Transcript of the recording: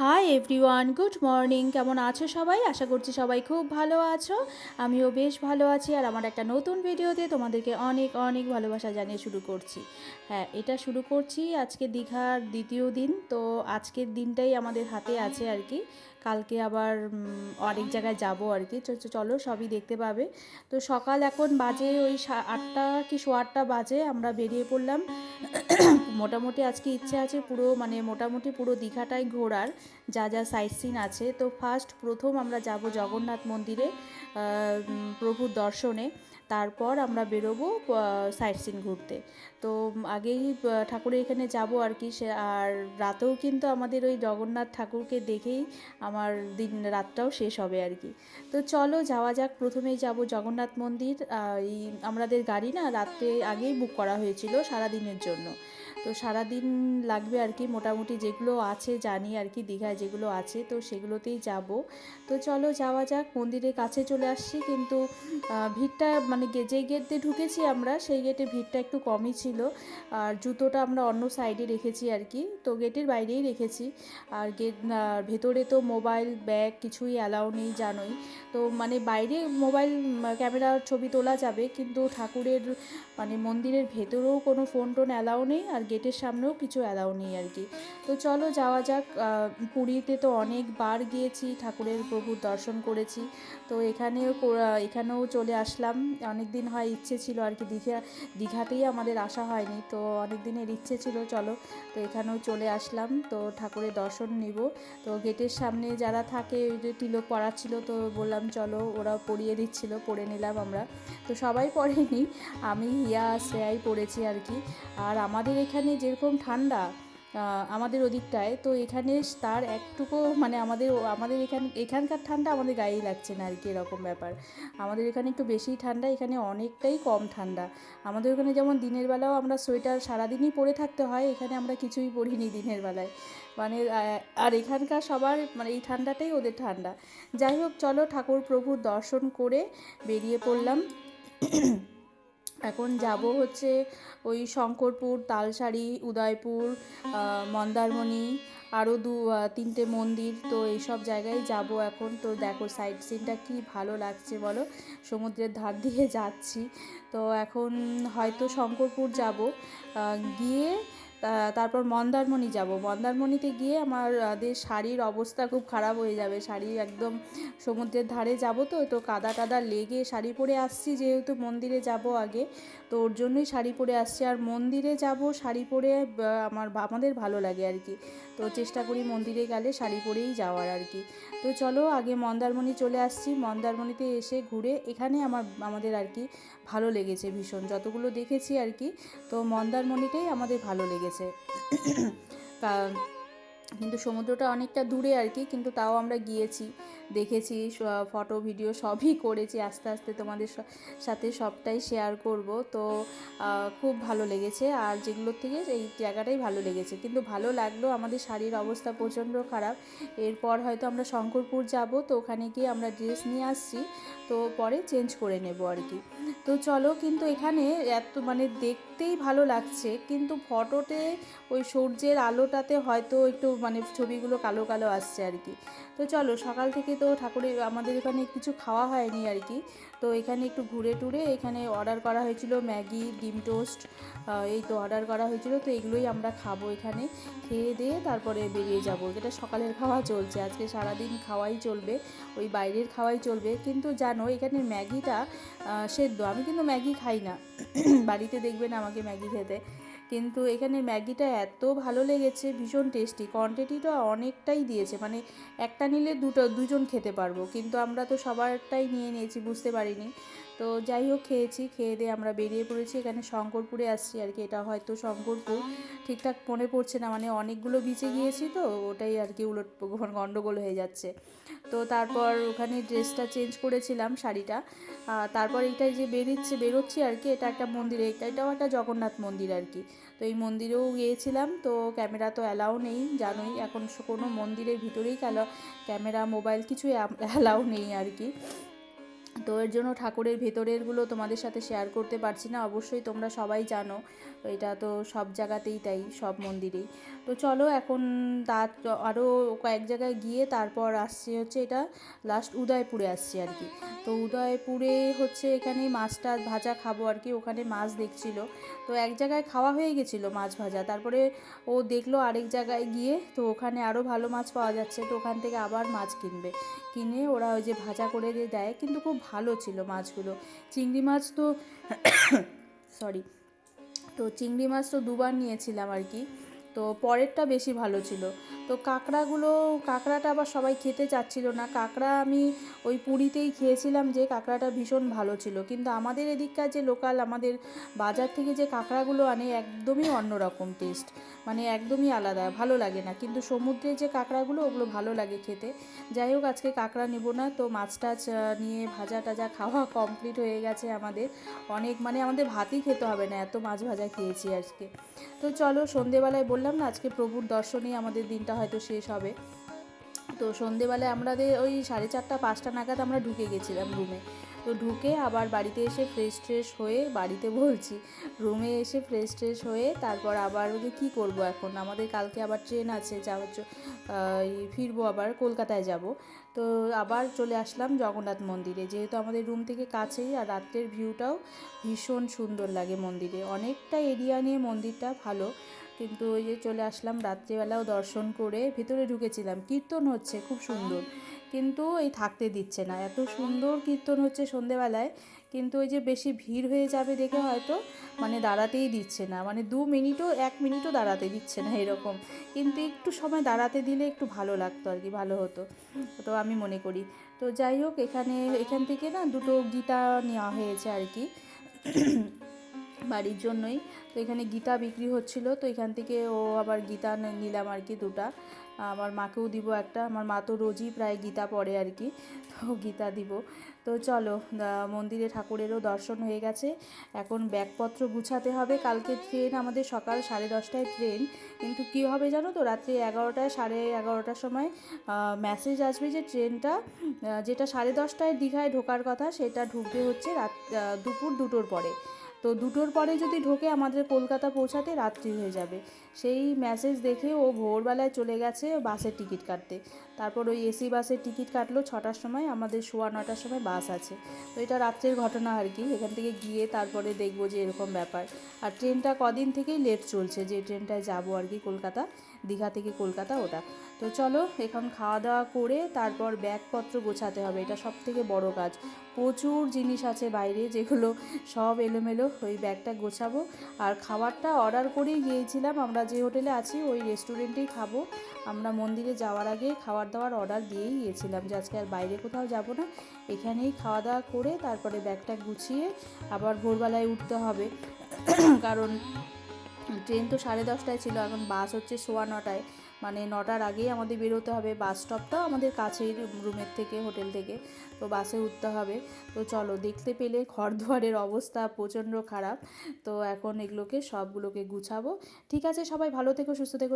Hi everyone good morning কেমন আছো সবাই? আশা করছি সবাই খুব ভালো আছো। আমিও বেশ ভালো আছি। আর আমার একটা নতুন ভিডিওতে তোমাদেরকে অনেক অনেক ভালোবাসা জানিয়ে শুরু করছি। হ্যাঁ এটা শুরু করছি আজকে দীঘার দ্বিতীয় দিন। তো আজকের দিনটাই আমাদের হাতে আছে আর কি। কালকে আবার অনেক জায়গায় যাব আর কি। চলো সবই দেখতে পাবে। তো সকাল এখন বাজে ওই আটটা কি সোয়া আটটা বাজে আমরা বেরিয়ে পড়লাম। মোটামুটি আজকে ইচ্ছে আছে পুরো মানে মোটামুটি পুরো দীঘাটাই ঘোরার, যা যা সাইট সিন আছে। তো ফার্স্ট প্রথম আমরা যাব জগন্নাথ মন্দিরে প্রভুর দর্শনে। তারপর আমরা বেরোবো সাইট সিন ঘুরতে। তো আগেই ঠাকুরের এখানে যাব আর কি। সে, আর রাতেও কিন্তু আমাদের ওই জগন্নাথ ঠাকুরকে দেখেই আমার দিন রাতটাও শেষ হবে আর কি। তো চলো যাওয়া যাক। প্রথমেই যাব জগন্নাথ মন্দির। এই আমাদের গাড়ি না রাত্রে আগেই বুক করা হয়েছিল সারা দিনের জন্য। তো সারা দিন লাগবে আর কি মোটামুটি যেগুলো আছে জানি আর কি দীঘায় যেগুলো আছে, তো সেগুলোতেই যাব। তো চলো যাওয়া যাক, মন্দিরের কাছে চলে আসছি কিন্তু ভিড়টা মানে যেই গেট দিয়ে ঢুকেছি আমরা, সেই গেটে ভিড়টা একটু কমই ছিল। আর জুতোটা আমরা অন্য সাইডে রেখেছি আর কি, তো গেটের বাইরেই রেখেছি। আর গেট ভেতরে তো মোবাইল ব্যাগ কিছুই অ্যালাউ নেই, জানোই। তো মানে বাইরে মোবাইল ক্যামেরার ছবি তোলা যাবে, কিন্তু ঠাকুরের মানে মন্দিরের ভেতরেও কোনো ফোন টোন অ্যালাউ নেই, আর গেটের সামনেও কিছু অ্যালাউ নেই আর কি। তো চলো যাওয়া যাক পুরীতে তো অনেকবার গিয়েছি, ঠাকুরের প্রভুর দর্শন করেছি। তো এখানেও এখানেও চলে আসলাম। অনেক দিন হয় ইচ্ছে ছিল আর কি, দীঘা, দীঘাতেই আমাদের আসা হয়নি। তো অনেক দিনের ইচ্ছে ছিল, চলো। তো এখানেও চলে আসলাম, তো ঠাকুরের দর্শন নিব। তো গেটের সামনে যারা থাকে, ওই যে তিলক পড়াচ্ছিল তো বললাম, চলো ওরা পরিয়ে দিচ্ছিল, পড়ে নিলাম আমরা। তো সবাই পড়েনি, আমি, হিয়া, শ্রেয়াই পড়েছি আর কি। আর আমাদের এখানে যেরকম ঠান্ডা আমাদের ওদিকটায়, তো এখানে তার একটুকু মানে আমাদের আমাদের এখান, এখানকার ঠান্ডা আমাদের গায়েই লাগছে না আর কি এরকম ব্যাপার। আমাদের এখানে একটু বেশিই ঠান্ডা, এখানে অনেকটাই কম ঠান্ডা। আমাদের ওখানে যেমন দিনের বেলাও আমরা সোয়েটার সারাদিনই পরে থাকতে হয়, এখানে আমরা কিছুই পরিনি দিনের বেলায়। মানে আর এখানকার সবার মানে এই ঠান্ডাটাই ওদের ঠান্ডা। যাই হোক, চলো ঠাকুর প্রভুর দর্শন করে বেরিয়ে পড়লাম। এখন যাব হচ্ছে ওই শঙ্করপুর তালসারি উদয়পুর মন্দারমণি আরও দু তিনটে মন্দির, তো এইসব জায়গায় যাব এখন। তো দেখো সাইড সিনটা কী ভালো লাগছে বলো? সমুদ্রের ধার দিয়ে যাচ্ছি। তো এখন হয়তো শঙ্করপুর যাব। গিয়ে তারপর মন্দারমণি যাব। মন্দারমণিতে গিয়ে আমাদের শাড়ির অবস্থা খুব খারাপ হয়ে যাবে। শাড়ি একদম সমুদ্রের ধারে যাব তো তো কাদা টাদা লেগে শাড়ি পরে আসছি যেহেতু মন্দিরে যাব আগে। তো ওর জন্যই শাড়ি পরে আসছি। আর মন্দিরে যাব, শাড়ি পরে আমার আমাদের ভালো লাগে আর কি। তো চেষ্টা করি মন্দিরে গেলে শাড়ি পরেই যাওয়ার আর কি। তো চলো আগে মন্দারমণি চলে আসছি। মন্দারমণিতে এসে ঘুরে এখানে আমার, আমাদের আর কি ভালো লেগেছে ভীষণ। যতগুলো দেখেছি আর কি, তো মন্দারমণিটাই আমাদের ভালো লেগেছে। কা- কিন্তু সমুদ্রটা অনেকটা দূরে আর কি, কিন্তু তাও আমরা গিয়েছি, দেখেছি ফটো, ভিডিও সবই করেছি। আস্তে আস্তে তোমাদের সাথে সবটাই শেয়ার করব। তো খুব ভালো লেগেছে। আর যেগুলোর থেকে এই জায়গাটাই ভালো লেগেছে। কিন্তু ভালো লাগল আমাদের শাড়ির অবস্থা প্রচণ্ড খারাপ। এরপর হয়তো আমরা শঙ্করপুর যাব, তো ওখানে গিয়ে আমরা ড্রেস নিয়ে আসছি। তো পরে চেঞ্জ করে নেব আর কি তো চলো কিন্তু এখানে এত মানে দেখতেই ভালো লাগছে, কিন্তু ফটোতে ওই সূর্যের আলোটাতে হয়তো একটু মানে ছবিগুলো কালো কালো আসছে আর কি তো চলো সকাল থেকে তো ঠাকুরের আমাদের এখানে কিছু খাওয়া হয়নি আর কি তো এখানে একটু ঘুরে টুরে এখানে অর্ডার করা হয়েছিল ম্যাগি, ডিম টোস্ট এই তো অর্ডার করা হয়েছিল, তো এগুলোই আমরা খাব এখানে। খেয়ে দিয়ে তারপরে বেরিয়ে যাব। এটা সকালের খাওয়া চলছে, আজকে সারাদিন খাওয়াই চলবে, ওই বাইরের খাওয়াই চলবে। কিন্তু জানো এখানে ম্যাগিটা সেদ্ধ। আমি কিন্তু ম্যাগি খাই না। বাড়িতে দেখবেন আমাকে ম্যাগি খেতে। কিন্তু এখানে ম্যাগিটা এত ভালো লেগেছে, ভীষণ টেস্টি কোয়ান্টিটিটা অনেকটাই দিয়েছে। মানে একটা নিলে দুটো, দুজন খেতে পারব। কিন্তু আমরা তো সবারটাই নিয়ে নিয়েছি, বুঝতে পারিনি। তো যাই হোক খেয়েছি, খেয়ে দিয়ে আমরা বেরিয়ে পড়েছি। এখানে শঙ্করপুরে আসছি আর কি। এটা হয়তো শঙ্করপুর। ঠিকঠাক মনে পড়ছে না। মানে অনেকগুলো বিচে গিয়েছি তো, ওটাই আর কি উলট গন্ডগোল হয়ে যাচ্ছে। তো তারপর ওখানে ড্রেসটা চেঞ্জ করেছিলাম, শাড়িটা। তারপর এইটাই যে বেরিচ্ছে, বেরোচ্ছি আর কি, এটা একটা মন্দির। এটা এটাও একটা জগন্নাথ মন্দির আর কি। তো এই মন্দিরেও গিয়েছিলাম। তো ক্যামেরা তো অ্যালাউ নেই, জানোই। এখন কোনো মন্দিরের ভিতরেই ক্যামেরা মোবাইল কিছুই অ্যালাউ নেই আর কি। তো এর জন্য ঠাকুরের ভেতরেরগুলো তোমাদের সাথে শেয়ার করতে পারছি না। অবশ্যই তোমরা সবাই জানো, এটা তো সব জায়গাতেই তাই, সব মন্দিরেই। তো চলো এখন দাঁত আরও কয়েক জায়গায় গিয়ে তারপর আসছি হচ্ছে এটা লাস্ট উদয়পুরে আসছি আর কি। তো উদয়পুরে হচ্ছে এখানে মাছটা ভাজা খাব আর কি, ওখানে মাছ দেখছিল। তো এক জায়গায় খাওয়া হয়ে গেছিল মাছ ভাজা, তারপরে ও দেখল আরেক জায়গায় গিয়ে, তো ওখানে আরও ভালো মাছ পাওয়া যাচ্ছে, তো ওখান থেকে আবার মাছ কিনবে। কিনে ওরা ওই যে ভাজা করে দিয়ে দেয়, কিন্তু খুব ভালো ছিল মাছগুলো। চিংড়ি মাছ তো সরি তো চিংড়ি মাছ তো দুবার নিয়েছিলাম আর কি। তো পরেরটা বেশি ভালো ছিল। তো কাঁকড়াগুলো, কাঁকড়াটা আবার সবাই খেতে চাচ্ছিল না। কাঁকড়া আমি ওই পুরীতেই খেয়েছিলাম যে কাঁকড়াটা ভীষণ ভালো ছিল। কিন্তু আমাদের এদিককার যে লোকাল, আমাদের বাজার থেকে যে কাঁকড়াগুলো আনে একদমই অন্যরকম টেস্ট মানে একদমই আলাদা, ভালো লাগে না। কিন্তু সমুদ্রের যে কাঁকড়াগুলো, ওগুলো ভালো লাগে খেতে। যাই হোক, আজকে কাঁকড়া নেব না, তো মাছ টাছ নিয়ে ভাজা টাজা খাওয়া কমপ্লিট হয়ে গেছে আমাদের। অনেক মানে আমাদের ভাতই খেতে হবে না, এত মাছ ভাজা খেয়েছি আজকে। তো চলো, সন্ধেবেলায় বললাম না, আজকে প্রভুর দর্শনেই আমাদের দিনটা হয়তো শেষ হবে। তো সন্ধেবেলায় আমাদের ওই সাড়ে চারটা, পাঁচটা নাগাদ আমরা ঢুকে গেছিলাম রুমে তো ঢুকে আবার বাড়িতে এসে ফ্রেশ ট্রেশ হয়ে বাড়িতে বলছি রুমে এসে ফ্রেশ ট্রেশ হয়ে তারপর আবার যে কী করব এখন? আমাদের কালকে আবার ট্রেন আছে যাওয়ার ফিরবো আবার কলকাতায় যাব। তো আবার চলে আসলাম জগন্নাথ মন্দিরে। যেহেতু আমাদের রুম থেকে কাছেই আর রাত্রের ভিউটাও ভীষণ সুন্দর লাগে মন্দিরে। অনেকটা এরিয়া নিয়ে মন্দিরটা ভালো। কিন্তু ওই যে চলে আসলাম রাত্রিবেলাও দর্শন করে ভিতরে ঢুকেছিলাম। কীর্তন হচ্ছে, খুব সুন্দর। কিন্তু এই থাকতে দিচ্ছে না। এত সুন্দর কীর্তন হচ্ছে সন্ধেবেলায়, কিন্তু ওই যে বেশি ভিড় হয়ে যাবে দেখে হয়তো মানে দাঁড়াতেই দিচ্ছে না। মানে দু মিনিটও, এক মিনিটও দাঁড়াতে দিচ্ছে না এরকম। কিন্তু একটু সময় দাঁড়াতে দিলে একটু ভালো লাগতো আর কি, ভালো হতো। তো আমি মনে করি। তো যাই হোক, এখানে, এখান থেকে না দুটো গীতা নেওয়া হয়েছে আর কি। বাড়ির জন্যই। তো এখানে গীতা বিক্রি হচ্ছিল, তো এখান থেকে ও আবার গীতা নিলাম আর কি দুটা। আমার মাকেও দিব একটা, আমার মা তো রোজই প্রায় গীতা পড়ে আর কি, তো গীতা দিব। তো চলো মন্দিরে ঠাকুরেরও দর্শন হয়ে গেছে। এখন ব্যাগপত্র গুছাতে হবে, কালকে ট্রেন আমাদের সকাল সাড়ে দশটায় ট্রেন। কিন্তু কী হবে জানো তো, রাত্রি এগারোটায়, সাড়ে এগারোটার সময় মেসেজ আসবে যে ট্রেনটা যেটা সাড়ে দশটায় দীঘায় ঢোকার কথা, সেটা ঢুকবে হচ্ছে রাত দুপুর দুটোর পরে। তো দুটোর পরে যদি ঢোকে আমাদের কলকাতা পৌঁছাতে রাত্রি হয়ে যাবে। সেই মেসেজ দেখে ও ভোরবেলায় চলে গেছে বাসের টিকিট কাটতে। তারপর ওই এসি বাসের টিকিট কাটলো ছটার সময়, আমাদের সোয়া নটার সময় বাস আছে। তো এটা রাত্রের ঘটনা আর কি। এখান থেকে গিয়ে তারপরে দেখব যে এরকম ব্যাপার। আর ট্রেনটা কদিন থেকেই লেট চলছে, যে ট্রেনটায় যাব আর কি কলকাতা। দীঘা থেকে কলকাতা, ওটা। তো চলো, এখন খাওয়া দাওয়া করে তারপর ব্যাগপত্র গোছাতে হবে, এটা সব থেকে বড় কাজ। প্রচুর জিনিস আছে বাইরে যেগুলো সব এলোমেলো, ওই ব্যাগটা গোছাবো। আর খাবারটা অর্ডার করেই গিয়েছিলাম, আমরা যে হোটেলে আছি, ওই রেস্টুরেন্টেই খাব। আমরা মন্দিরে যাওয়ার আগে খাবার দাবার অর্ডার দিয়েই গিয়েছিলাম যে আজকে আর বাইরে কোথাও যাব না। এখানেই খাওয়া দাওয়া করে তারপরে ব্যাগটা গুছিয়ে আবার ভোরবেলায় উঠতে হবে। কারণ ট্রেন তো সাড়ে দশটায় ছিল, এখন বাস হচ্ছে সোয়া নটায়। মানে নটার আগেই আমাদের বেরোতে হবে, বাস স্টপটাও আমাদের কাছেই রুমের থেকে, হোটেল থেকে। তো বাসে উঠতে হবে। তো চলো, দেখতে পেলে ঘর দুয়ারের অবস্থা প্রচণ্ড খারাপ। তো এখন এগুলোকে সবগুলোকে গুছাবো। ঠিক আছে সবাই, ভালো থেকো, সুস্থ থেকো